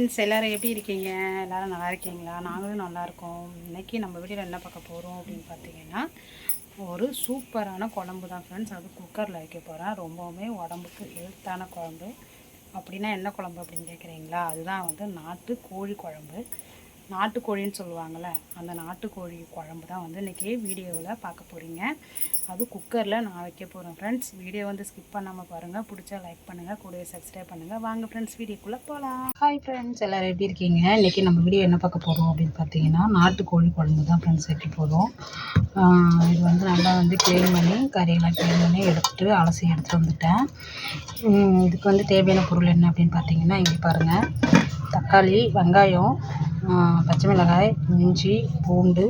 Friends எல்லோரும் எப்படி இருக்கீங்க? எல்லோரும் நல்லா இருக்கீங்களா? நாங்களும் நல்லாயிருக்கோம் இன்றைக்கி நம்ம வீட்டில் என்ன பார்க்க போகிறோம் அப்படின்னு பார்த்தீங்கன்னா ஒரு சூப்பரான குழம்பு தான் ஃப்ரெண்ட்ஸ் அது குக்கரில் வைக்க போகிறேன் ரொம்பவுமே உடம்புக்கு ஹெல்த்தான குழம்பு. அப்படின்னா என்ன குழம்பு அப்படின்னு கேட்குறீங்களா அதுதான் வந்து நாட்டு கோழி குழம்பு. நாட்டுக்கோழின்னு சொல்லுவாங்கள்ல அந்த நாட்டுக்கோழி குழம்பு தான் வந்து இன்றைக்கி வீடியோவில் பார்க்க போகிறீங்க அது குக்கரில் நான் வைக்க போகிறேன் ஃப்ரெண்ட்ஸ் வீடியோ வந்து ஸ்கிப் பண்ணாமல் பாருங்கள் பிடிச்சா லைக் பண்ணுங்கள் கூடவே சப்ஸ்கிரைப் பண்ணுங்கள் வாங்க ஃப்ரெண்ட்ஸ் வீடியோக்குள்ளே போகலாம் ஹாய் ஃப்ரெண்ட்ஸ் எல்லோரும் எப்படி இருக்கீங்க? இன்றைக்கி நம்ம வீடியோ என்ன பார்க்க போகிறோம் அப்படின்னு பார்த்தீங்கன்னா நாட்டுக்கோழி குழம்பு தான் ஃப்ரெண்ட்ஸ் வைக்க போகிறோம் இது வந்து நல்லா வந்து க்ளீன் பண்ணி கறியெல்லாம் க்ளீன் பண்ணி எடுத்துகிட்டு அலசி எடுத்துகிட்டு வந்துட்டேன். இதுக்கு வந்து தேவையான பொருள் என்ன அப்படின்னு பார்த்தீங்கன்னா இங்கே பாருங்கள் தக்காளி வெங்காயம் பச்சை மிளகாய் இஞ்சி பூண்டு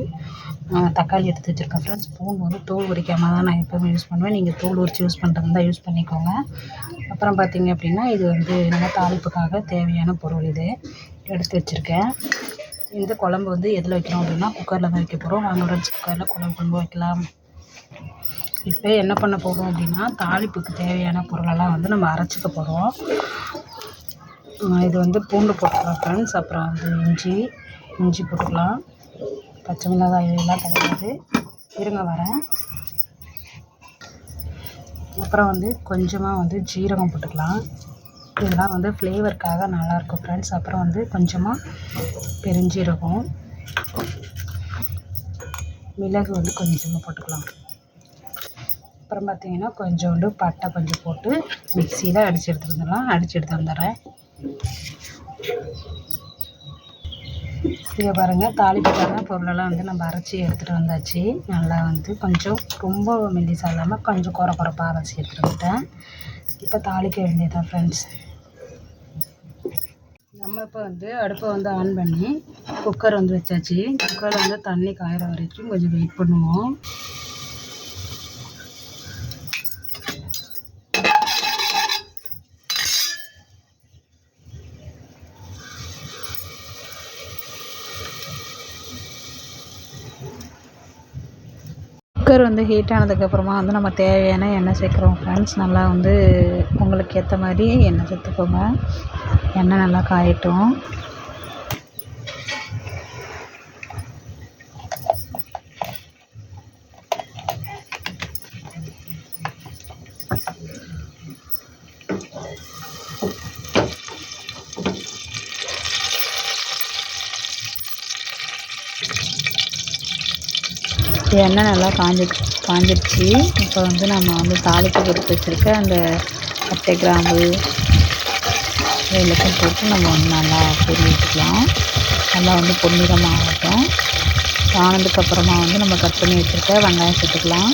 தக்காளி எடுத்து வச்சுருக்கேன் ஃப்ரெண்ட்ஸ் பூண்டு வந்து தோல் உரிக்காமல் தான் நான் எப்போவுமே யூஸ் பண்ணுவேன். நீங்கள் தோல் உரித்து யூஸ் பண்ணுறது தான் யூஸ் பண்ணிக்கோங்க. அப்புறம் பார்த்திங்க அப்படின்னா இது வந்து நம்ம தாளிப்புக்காக தேவையான பொருள் இது. எடுத்து வச்சுருக்கேன். இந்த குழம்பு வந்து எதில் வைக்கிறோம் அப்படின்னா குக்கரில் தான் வைக்க போகிறோம் வாங்க ஃப்ரெண்ட்ஸ் குக்கரில் குழம்பு குழம்பு வைக்கலாம். இப்போ என்ன பண்ண போகிறோம் அப்படின்னா தாளிப்புக்கு தேவையான பொருளெல்லாம் வந்து நம்ம அரைச்சிக்க போகிறோம் இது வந்து பூண்டு போட்டுக்கலாம் ஃப்ரெண்ட்ஸ். அப்புறம் வந்து இஞ்சி இஞ்சி போட்டுக்கலாம். பச்சை மிளகாய் இதெல்லாம் கிடையாது. இருங்க வரேன். அப்புறம் வந்து கொஞ்சமாக வந்து ஜீரகம் போட்டுக்கலாம். இதெல்லாம் வந்து ஃப்ளேவருக்காக நல்லாயிருக்கும் ஃப்ரெண்ட்ஸ். அப்புறம் வந்து கொஞ்சமாக பெருஞ்சீரகம். மிளகு வந்து கொஞ்சமாக போட்டுக்கலாம். அப்புறம் பார்த்திங்கன்னா கொஞ்சோண்டு பட்டை கொஞ்சம் போட்டு மிக்சியில் அடித்து எடுத்துகிட்டு வந்துடலாம். அடித்து எடுத்து வந்துடுறேன். இங்கே பாருங்கள் தாளிப்புக்கான பொருளெல்லாம் வந்து நம்ம அரைச்சி எடுத்துகிட்டு வந்தாச்சு. நல்லா வந்து கொஞ்சம் ரொம்ப மெல்லிசாக இல்லாமல் கொஞ்சம் குறை குறைப்பாக அரைச்சி எடுத்துகிட்டு வந்துட்டேன். இப்போ தாளிக்க வேண்டியதான் ஃப்ரெண்ட்ஸ் நம்ம இப்போ வந்து அடுப்பை வந்து ஆன் பண்ணி குக்கர் வந்து வச்சாச்சு. குக்கரில் வந்து தண்ணி காயிற வரைக்கும் கொஞ்சம் வெயிட் பண்ணுவோம். குக்கர் வந்து ஹீட் ஆனதுக்கப்புறமா வந்து நம்ம தேவையான எண்ணெய் சேர்க்குறோம். ஃப்ரெண்ட்ஸ் நல்லா வந்து உங்களுக்கு ஏற்ற மாதிரி எண்ணெய் சேர்த்துக்கோங்க. எண்ணெய் நல்லா காயட்டும். எண்ணெய் நல்லா காஞ்சி காஞ்சிடுச்சு. இப்போ வந்து நம்ம வந்து தாளிப்பு கொடுத்து வச்சுருக்க அந்த பட்டை கிராம்பு எல்லாத்தையும் போட்டு நம்ம வந்து நல்லா பொரி வச்சுக்கலாம். நல்லா வந்து பொன்னிறமாகட்டும். ஆனதுக்கப்புறமா வந்து நம்ம கட் பண்ணி வச்சுருக்க வெங்காயம் சேர்த்துக்கலாம்.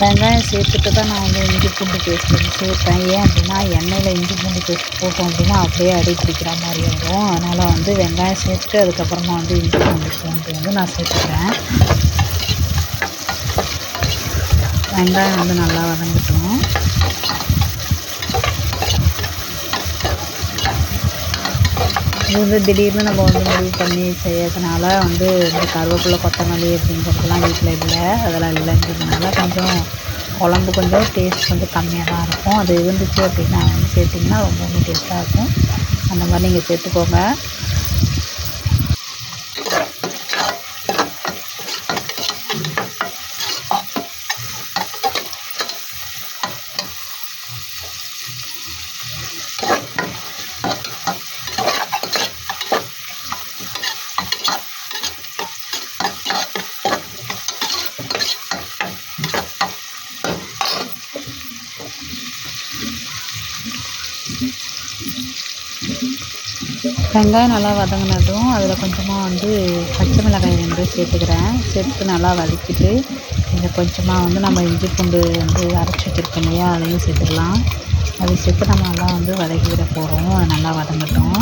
வெங்காயம் சேர்த்துட்டு தான் நான் வந்து இஞ்சி பூண்டு பேஸ்ட் வந்து சேர்ப்பேன். ஏன் அப்படின்னா எண்ணெயில் இஞ்சி பூண்டு பேஸ்ட் போட்டோம் அப்படின்னா அப்படியே அடி பிடிக்கிற மாதிரி ஆகிடும் அதனால் வந்து வெங்காயம் சேர்த்துட்டு அதுக்கப்புறமா வந்து இஞ்சி பூண்டு பூண்டு வந்து நான் சேர்த்துக்கிறேன். வெங்காயம் வந்து நல்லா வதங்கட்டும். இது வந்து திடீர்னு நம்ம வந்து முடிவு பண்ணி செய்யறதுனால வந்து இந்த கருவேப்பிலை கொத்தமல்லி அப்படிங்கிறதுலாம் வீட்டில் இல்லை. அதெல்லாம் இல்லைங்கிறதுனால கொஞ்சம் குழம்பு கொஞ்சம் டேஸ்ட் கொஞ்சம் கம்மியாக தான் இருக்கும். அது இருந்துச்சு அப்படின்னா வந்து சேர்த்திங்கன்னா ரொம்பவுமே டேஸ்ட்டாக இருக்கும். அந்த மாதிரி நீங்கள் சேர்த்துக்கோங்க. வெங்காயம் நல்லா வதங்கினதும் அதில் கொஞ்சமாக வந்து பச்சை மிளகாய் வந்து சேர்த்துக்கிறேன். சேர்த்து நல்லா வதக்கிட்டு இதை கொஞ்சமாக வந்து நம்ம இஞ்சி பூண்டு வந்து அரைச்சி வச்சுருக்கோம் இல்லையா அதையும் சேர்த்துக்கலாம். அதை சேர்த்து நம்ம நல்லா வந்து வதக்கி விட போகிறோம். அது நல்லா வதங்கட்டும்.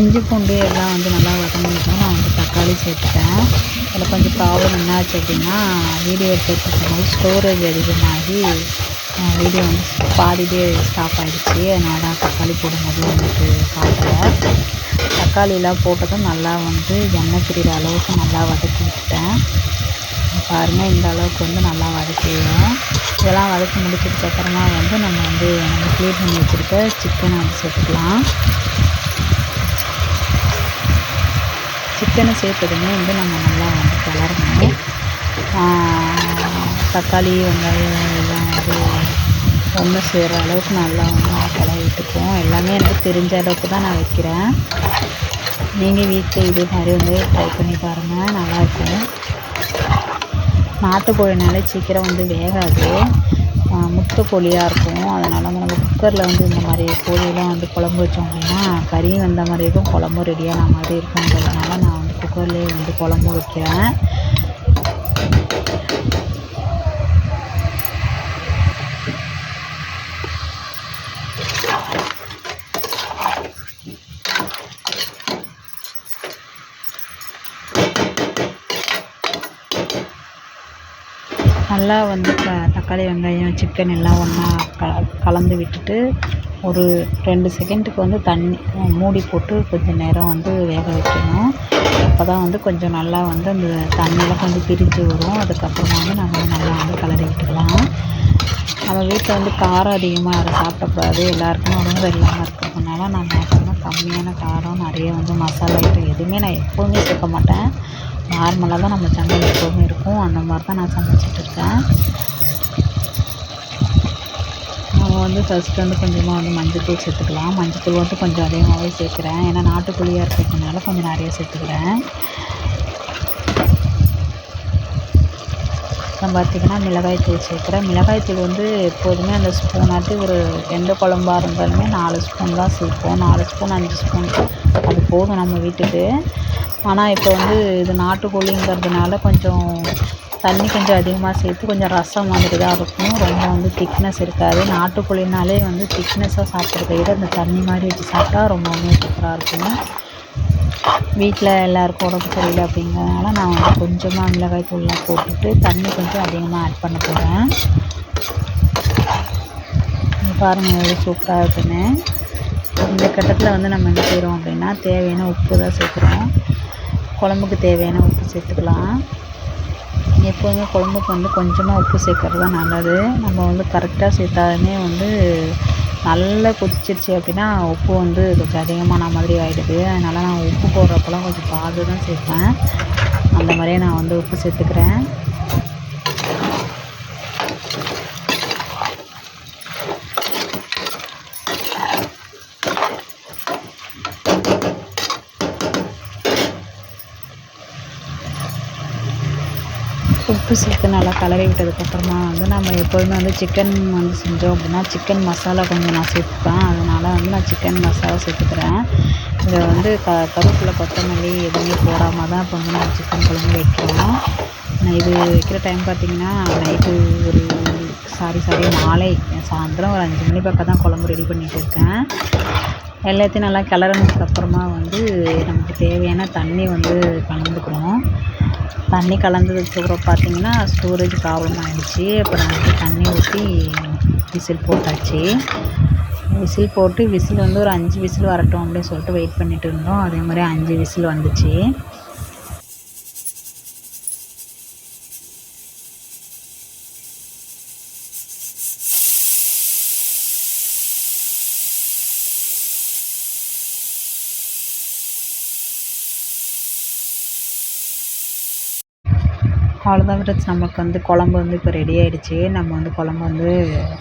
இஞ்சி பூண்டு எல்லாம் வந்து நல்லா வதங்கிட்டோம் நான் வந்து தக்காளி சேர்த்துட்டேன். அதில் கொஞ்சம் ப்ராப்ளம் என்னாச்சு அப்படின்னா வீடியோ எடுத்துகிட்டு போது ஸ்டோரேஜ் அதிகமாகி வீடியோ வந்து பாதியிலே ஸ்டாப் ஆகிடுச்சி அதனால் தக்காளி போடும்போது வந்துட்டு பார்க்கல தக்காளியெலாம் போட்டதும் நல்லா வந்து எண்ணெய் பிரிகிற அளவுக்கு நல்லா வதக்கி விட்டுட்டேன். பாருங்கள் இந்த அளவுக்கு வந்து நல்லா வதக்கிடுவோம் இதெல்லாம் வதக்கி முடிச்சதுக்கப்புறமா வந்து நம்ம வந்து நம்ம க்ளீன் பண்ணி வச்சுருக்க சிக்கனை வந்து சேர்த்துக்கலாம். சிக்கனை சேர்த்ததுமே வந்து நம்ம நல்லா வந்து கிளறணும் தக்காளி வெங்காயம் எல்லாம் வந்து ஒன்று சேர்கிற அளவுக்கு நல்லா வந்து கிளறி எல்லாமே எனக்கு தெரிஞ்ச அளவுக்கு தான் நான் வைக்கிறேன். நீங்கள் வீட்டில் இதே மாதிரி வந்து ட்ரை பண்ணி பாருங்கள் நல்லாயிருக்கும் நாட்டுக்கோழினாலே சீக்கிரம் வந்து வேகாது. முட்டை கோழியாக இருக்கும். அதனால் வந்து நம்ம குக்கரில் வந்து இந்த மாதிரி கோழியெலாம் வந்து குழம்பு வச்சோம் அப்படின்னா கறியும் வெந்த மாதிரி இருக்கும் குழம்பும் ரெடியான மாதிரி இருக்குன்றதுனால நான் வந்து குக்கர்லேயே வந்து குழம்பு வைக்கிறேன். நல்லா வந்து க தக்காளி வெங்காயம் சிக்கன் எல்லாம் ஒன்றா க கலந்து விட்டுட்டு ஒரு ரெண்டு செகண்டுக்கு வந்து தண்ணி மூடி போட்டு கொஞ்சம் நேரம் வந்து வேக வைக்கணும். அப்போ தான் வந்து கொஞ்சம் நல்லா வந்து அந்த தண்ணியெலாம் கொஞ்சம் பிரிஞ்சு வரும். அதுக்கப்புறமா வந்து நம்ம நல்லா வந்து கிளறி விட்டுக்கலாம். நம்ம வீட்டில் வந்து காரம் அதிகமாக யாரும் சாப்பிடக்கூடாது. எல்லாருக்குமே உடம்பு இல்லாமல் இருக்கிறதுனால நான் மேக்ஸிமம் கம்மியான காரம் நிறைய வந்து மசாலா ஐட்டம் எதுவுமே நான் எப்போவுமே சேர்க்க மாட்டேன். நார்மலாக தான் நம்ம சமையல் எப்போவுமே இருக்கும். அந்த மாதிரி தான் நான் சமைச்சிட்ருக்கேன் நம்ம வந்து ஃபஸ்ட்டு வந்து கொஞ்சமாக வந்து மஞ்சள்தூள் சேர்த்துக்கலாம். மஞ்சள்தூள் வந்து கொஞ்சம் அதிகமாகவே சேர்க்குறேன். ஏன்னா நாட்டுக்கோழியாக இருக்கிறதுனால கொஞ்சம் நிறைய சேர்த்துக்கிறேன். அப்புறம் பார்த்திங்கன்னா மிளகாய் தூள் சேர்க்குறேன். மிளகாய்த்தூள் வந்து எப்போதுமே அந்த ஸ்பூனாட்டி ஒரு எந்த குழம்பா இருந்தாலுமே நாலு ஸ்பூன் தான் சேர்ப்போம். நாலு ஸ்பூன் அஞ்சு ஸ்பூன் அது போதும் நம்ம வீட்டுக்கு. ஆனால் இப்போ வந்து இது நாட்டுக்கோழிங்கிறதுனால கொஞ்சம் தண்ணி கொஞ்சம் அதிகமாக சேர்த்து கொஞ்சம் ரசம் மாதிரி தான் இருக்கும் ரொம்ப வந்து திக்னஸ் இருக்காது. நாட்டுக்கோழினாலே வந்து திக்னஸாக சாப்பிட்றத விட இந்த தண்ணி மாதிரி வச்சு சாப்பிட்டா ரொம்பவுமே சூப்பராக இருக்கும். வீட்டில் எல்லாருக்கும் உடம்பு சரியில்லை அப்படிங்கிறதுனால நான் வந்து கொஞ்சமாக மிளகாய் தூள்லாம் போட்டுட்டு தண்ணி கொஞ்சம் அதிகமாக ஆட் பண்ண போகிறேன் பாருங்கள் எவ்வளோ சூப்பராக இருக்குன்னு. இந்த கட்டத்தில் வந்து நம்ம என்ன செய்கிறோம் அப்படின்னா தேவையான உப்பு தான் சேர்க்குறோம். குழம்புக்கு தேவையான உப்பு சேர்த்துக்கலாம். எப்போதுமே குழம்புக்கு வந்து கொஞ்சமாக உப்பு சேர்க்கறது தான் நல்லது. நம்ம வந்து கரெக்டாக சேர்த்தாலுமே வந்து நல்லா கொதிச்சிருச்சு அப்படின்னா உப்பு வந்து கொஞ்சம் அதிகமான மாதிரி ஆகிடுது அதனால் நான் உப்பு போடுறப்பெல்லாம் கொஞ்சம் பார்த்து தான் சேர்ப்பேன். அந்த மாதிரியே நான் வந்து உப்பு சேர்த்துக்கிறேன். உப்பு சேர்த்து நல்லா கலரி விட்டதுக்கப்புறமா வந்து நம்ம எப்போதுமே வந்து சிக்கன் வந்து செஞ்சோம் அப்படின்னா சிக்கன் மசாலா கொஞ்சம் நான் சேர்த்துப்பேன். அதனால் வந்து நான் சிக்கன் மசாலா சேர்த்துக்கிறேன். இதை வந்து க கருவேப்பிலை கொத்தமல்லி எதுவுமே போடாமல் தான் இப்போ வந்து நம்ம சிக்கன் குழம்பு வைக்கிறோம். இது வைக்கிற டைம் பார்த்திங்கன்னா நைட்டு ஒரு சாரி சாரி மாலை சாயந்தரம் ஒரு அஞ்சு மணி பக்கம் தான் குழம்பு ரெடி பண்ணிகிட்டு இருக்கேன். எல்லாத்தையும் நல்லா கிளறுனதுக்கப்புறமா வந்து நமக்கு தேவையான தண்ணி வந்து கலந்துக்கிறோம் தண்ணி கலந்ததுக்கப்புறம் பார்த்திங்கன்னா ஸ்டோரேஜ் ப்ராப்ளம் ஆகிடுச்சி அப்புறம் வந்து தண்ணி ஊற்றி விசில் போட்டாச்சு. விசில் போட்டு விசில் வந்து ஒரு அஞ்சு விசில் வரட்டும் அப்படின்னு சொல்லிட்டு வெயிட் பண்ணிகிட்டு இருந்தோம். அதே மாதிரி அஞ்சு விசில் வந்துச்சு. அவ்வளோதான் ஃப்ரெண்ட்ஸ் நமக்கு வந்து குழம்பு வந்து இப்போ ரெடி ஆகிடுச்சி நம்ம வந்து குழம்பு வந்து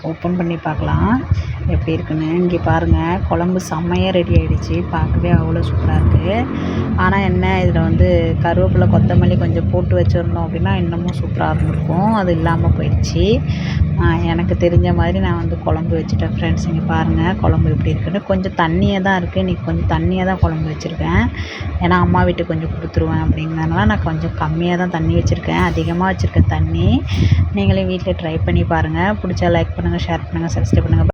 ஓப்பன் பண்ணி பார்க்கலாம். எப்படி இருக்குன்னு. இங்கே பாருங்கள் குழம்பு செம்மையாக ரெடி ஆகிடுச்சி பார்க்கவே அவ்வளோ சூப்பராக இருக்குது ஆனால் என்ன இதில் வந்து கருவேப்பிலை கொத்தமல்லி கொஞ்சம் போட்டு வச்சுருந்தோம் அப்படின்னா இன்னமும் சூப்பராக இருந்திருக்கும். அது இல்லாமல் போயிடுச்சு. எனக்கு தெரிஞ்ச மாதிரி நான் வந்து குழம்பு வச்சுட்டேன் ஃப்ரெண்ட்ஸ் இங்கே பாருங்கள் குழம்பு எப்படி இருக்குன்னு. கொஞ்சம் தண்ணியாக தான் இருக்குது இன்றைக்கி கொஞ்சம் தண்ணியாக தான் குழம்பு வச்சுருக்கேன். ஏன்னா அம்மா வீட்டுக்கு கொஞ்சம் கொடுத்துருவேன் அப்படிங்கிறதுனால நான் கொஞ்சம் கம்மியாக தான் தண்ணி வச்சுருக்கேன். அதிகமாக வச்சுருக்க தண்ணி நீங்களே வீட்டில் ட்ரை பண்ணி பாருங்கள் பிடிச்சா லைக் பண்ணுங்கள் ஷேர் பண்ணுங்கள் சப்ஸ்கிரைப் பண்ணுங்கள்